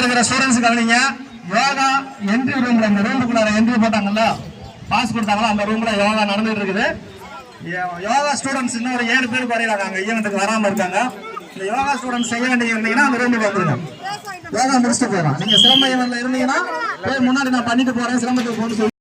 இருக்கிற ஸ்டூடெண்ட்ஸ் கவனிங்க. யோகா என்ட்ரி ரூம்ல இந்த ரூமுக்குள்ள என்ட்ரி போட்டாங்கல்ல? பாஸ் கொடுத்தாங்களோ? அந்த ரூம்ல யோகா நடந்துட்டு இருக்குது. யோகா ஸ்டூடெண்ட்ஸ் இன்னும் ஒரு ஏழு பேர் குறையிறாங்க அங்கே ஈவெண்ட்டுக்கு வராமல் இருக்காங்க. இந்த யோகா ஸ்டூடெண்ட்ஸ் செய்ய வேண்டிய இருந்தீங்கன்னா அந்த ரூமுக்கு வந்துருங்க. யோகா முடிச்சுட்டு போயிடும் நீங்க சிரமம் இருந்தீங்கன்னா போய் முன்னாடி நான் பண்ணிட்டு போறேன். சிரமத்துக்கு போகணும்னு